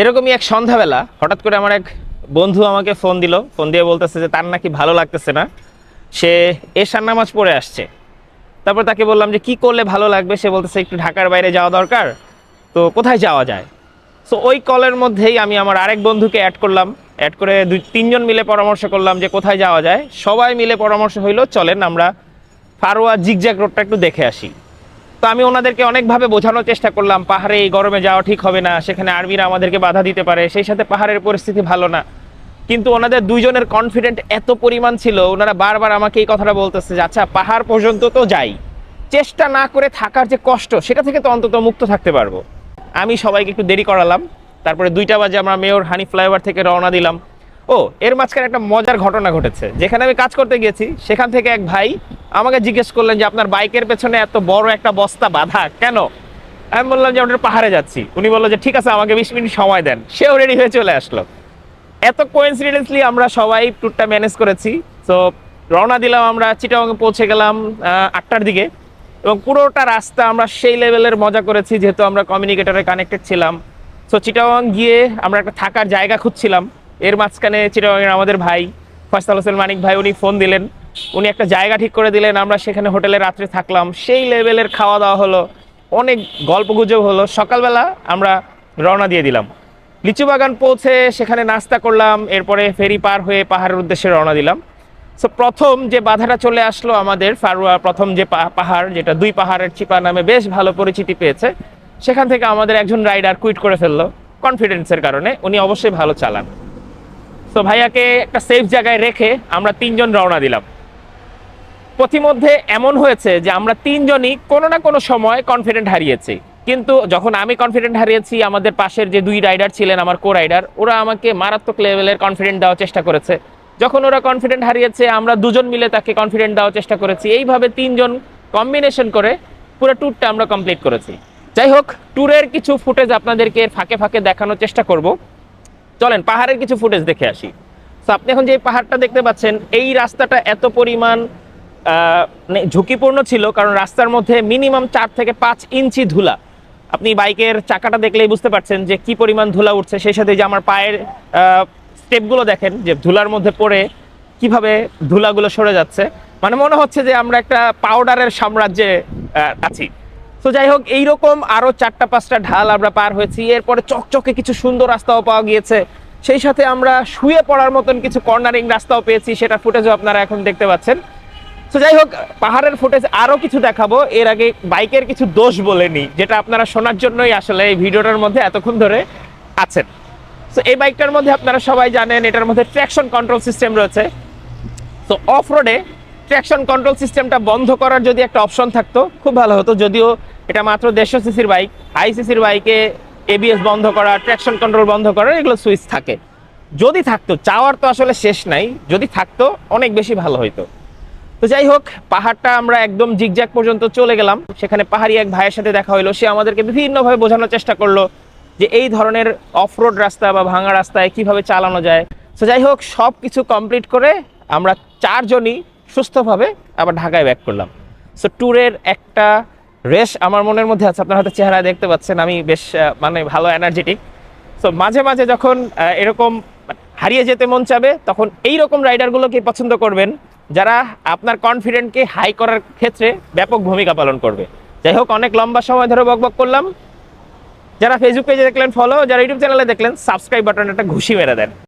এরকমই এক সন্ধ্যাবেলা হঠাৎ করে আমার এক বন্ধু আমাকে ফোন দিল। ফোন দিয়ে বলতেছে যে তার নাকি ভালো লাগতেছে না। সে এশার নামাজ পড়ে আসছে। তারপর তাকে বললাম যে কি করলে ভালো লাগবে? সে বলতেছে একটু ঢাকার বাইরে যাওয়া দরকার। তো কোথায় যাওয়া যায়? সো ওই কলের মধ্যেই আমি আমার আরেক বন্ধুকে অ্যাড করলাম। অ্যাড করে দুই, তিনজন মিলে পরামর্শ করলাম যে কোথায় যাওয়া যায়। সবাই মিলে পরামর্শ হইল, চলেন আমরা ফারোয়া জিগজ্যাগ রোডটা একটু দেখে আসি। তো আমি ওনাদেরকে অনেকভাবে বোঝানোর চেষ্টা করলাম, পাহাড়ে এই গরমে যাওয়া ঠিক হবে না, সেখানে আর্মিরা আমাদেরকে বাধা দিতে পারে, সেই সাথে পাহাড়ের পরিস্থিতি ভালো না। কিন্তু ওনাদের দুইজনের কনফিডেন্ট এত পরিমাণ ছিল, ওনারা বারবার আমাকে এই কথাটা বলতেছে যে আচ্ছা পাহাড় পর্যন্ত তো যাই। চেষ্টা না করে থাকার যে কষ্ট, সেটা থেকে তো অন্তত মুক্ত থাকতে পারব। আমি সবাইকে একটু দেরি করালাম, তারপরে দুইটা বাজে আমরা মেয়র হানি ফ্লাইওভার থেকে রওনা দিলাম। ও, এর মাঝখানে একটা মজার ঘটনা ঘটেছে। যেখানে আমি কাজ করতে গেছি সেখান থেকে এক ভাই আমাকে জিজ্ঞেস করলেন যে, আপনার বাইকের পেছনে এত বড় একটা বস্তা বাঁধা, কেন? আমি বললাম যে আমরা পাহাড়ে যাচ্ছি। উনি বলল যে, ঠিক আছে, আমাকে বিশ মিনিট সময় দেন। সেও রেডি হয়ে চলে আসলো। এত কোইন্সিডেন্টলি আমরা সবাই ট্যুরটা ম্যানেজ করেছি। তো রওনা দিলাম আমরা, চিটাগাংয়ে পৌঁছে গেলাম আটটার দিকে। এবং পুরোটা রাস্তা আমরা সেই লেভেলের মজা করেছি, যেহেতু আমরা কমিউনিকেটরে কানেক্টেড ছিলাম। সো চিটাগাং গিয়ে আমরা একটা থাকার জায়গা খুঁজছিলাম। এর মাঝখানে চিটাগাংয়ের আমাদের ভাই, ফয়সাল হোসেন মানিক ভাই, উনি ফোন দিলেন। উনি একটা জায়গা ঠিক করে দিলেন, আমরা সেখানে হোটেলে রাত্রে থাকলাম। সেই লেভেলের খাওয়া দাওয়া হলো, অনেক গল্প গুজব হলো। সকালবেলা আমরা রওনা দিয়ে দিলাম। লিচু বাগান পৌঁছে সেখানে নাস্তা করলাম, এরপরে ফেরি পার হয়ে পাহাড়ের উদ্দেশ্যে রওনা দিলাম। সো প্রথম যে বাধাটা চলে আসলো আমাদের, ফারুয়া প্রথম যে পাহাড়, যেটা দুই পাহাড়ের চিপা নামে বেশ ভালো পরিচিতি পেয়েছে, সেখান থেকে আমাদের একজন রাইডার কুইট করে ফেলল কনফিডেন্সের কারণে। উনি অবশ্যই ভালো চালান। তো ভাইয়াকে একটা সেফ জায়গায় রেখে আমরা তিনজন রওনা দিলাম। পথিমধ্যে এমন হয়েছে যে আমরা তিনজনই কোনো না কোনো সময় কনফিডেন্ট হারিয়েছি। কিন্তু যখন আমি কনফিডেন্ট হারিয়েছি, আমাদের পাশের যে দুই রাইডার ছিলেন, আমার কো রাইডার ওরা আমাকে মারাত্মক লেভেলের কনফিডেন্ট দেওয়ার চেষ্টা করেছে। যখন ওরা কনফিডেন্ট হারিয়েছে, আমরা দুজন মিলে তাকে কনফিডেন্ট দেওয়ার চেষ্টা করেছি। এইভাবে তিনজন কম্বিনেশন করে পুরো ট্যুরটা আমরা কমপ্লিট করেছি। যাই হোক ট্যুরের কিছু ফুটেজ আপনাদেরকে ফাঁকে ফাঁকে দেখানোর চেষ্টা করব। চলেন, পাহাড়ের কিছু ফুটেজ দেখে আসি। তো আপনি এখন যে পাহাড়টা দেখতে পাচ্ছেন, এই রাস্তাটা এত পরিমাণ মানে ঝুঁকিপূর্ণ ছিল, কারণ রাস্তার মধ্যে মিনিমাম চার থেকে পাঁচ ইঞ্চি ধুলা। আপনি বাইকের চাকাটা দেখলেই বুঝতে পারছেন যে কি পরিমাণ ধুলা উঠছে, সেই সাথে যে আমার পায়ের স্টেপগুলো দেখেন, যে ধুলার মধ্যে পড়ে কীভাবে ধুলাগুলো সরে যাচ্ছে। মানে মনে হচ্ছে যে আমরা একটা পাউডারের সাম্রাজ্যে আছি। তো যাই হোক, এইরকম আরও চারটা, পাঁচটা ঢাল আমরা পার হয়েছি। এরপরে চকচকে কিছু সুন্দর রাস্তাও পাওয়া গিয়েছে। সেই সাথে আমরা শুয়ে পড়ার মতন কিছু কর্নারিং রাস্তাও পেয়েছি। সেটা ফুটেজও আপনারা এখন দেখতে পাচ্ছেন। তো যাই হোক, পাহাড়ের ফুটেজ আরও কিছু দেখাবো। এর আগে বাইকের কিছু দোষ বলেনি যেটা আপনারা শোনার জন্যই আসলে এই ভিডিওটার মধ্যে এতক্ষণ ধরে আছেন। তো এই বাইকটার মধ্যে আপনারা সবাই জানেন, এটার মধ্যে ট্র্যাকশন কন্ট্রোল সিস্টেম রয়েছে। তো অফ রোডে ট্র্যাকশন কন্ট্রোল সিস্টেমটা বন্ধ করার যদি একটা অপশন থাকতো, খুব ভালো হতো। যদিও এটা মাত্র দেড়শো সিসির বাইক, হাই সিসির বাইকে এবিএস বন্ধ করা ট্র্যাকশন কন্ট্রোল বন্ধ করা, এগুলো সুইচ থাকে। যদি থাকতো, চাওয়ার তো আসলে শেষ নাই, যদি থাকতো, অনেক বেশি ভালো হইতো। তো যাই হোক, পাহাড়টা আমরা একদম জিগজ্যাগ পর্যন্ত চলে গেলাম। সেখানে পাহাড়ি এক ভাইয়ের সাথে দেখা হলো সে আমাদেরকে বিভিন্নভাবে বোঝানোর চেষ্টা করল যে এই ধরনের অফরোড রাস্তা বা ভাঙা রাস্তায় কীভাবে চালানো যায়। তো যাই হোক সব কিছু কমপ্লিট করে আমরা চারজনই সুস্থভাবে আবার ঢাকায় ব্যাক করলাম। সো ট্যুরের একটা রেশ আমার মনের মধ্যে আছে, আপনার হয়তো চেহারা দেখতে পাচ্ছেন, আমি বেশ মানে ভালো এনার্জেটিক সো মাঝে মাঝে যখন এরকম হারিয়ে যেতে মন চাবে, তখন এই রকম রাইডারগুলোকে পছন্দ করবেন, যারা আপনার কনফিডেন্টকে হাই করার ক্ষেত্রে ব্যাপক ভূমিকা পালন করবে। যাই হোক, অনেক লম্বা সময় ধরে বকবক করলাম। যারা ফেসবুক পেজে দেখলেন ফলো যারা ইউটিউব চ্যানেলে দেখলেন সাবস্ক্রাইব বাটন একটা ঘুষি মেরে দেন।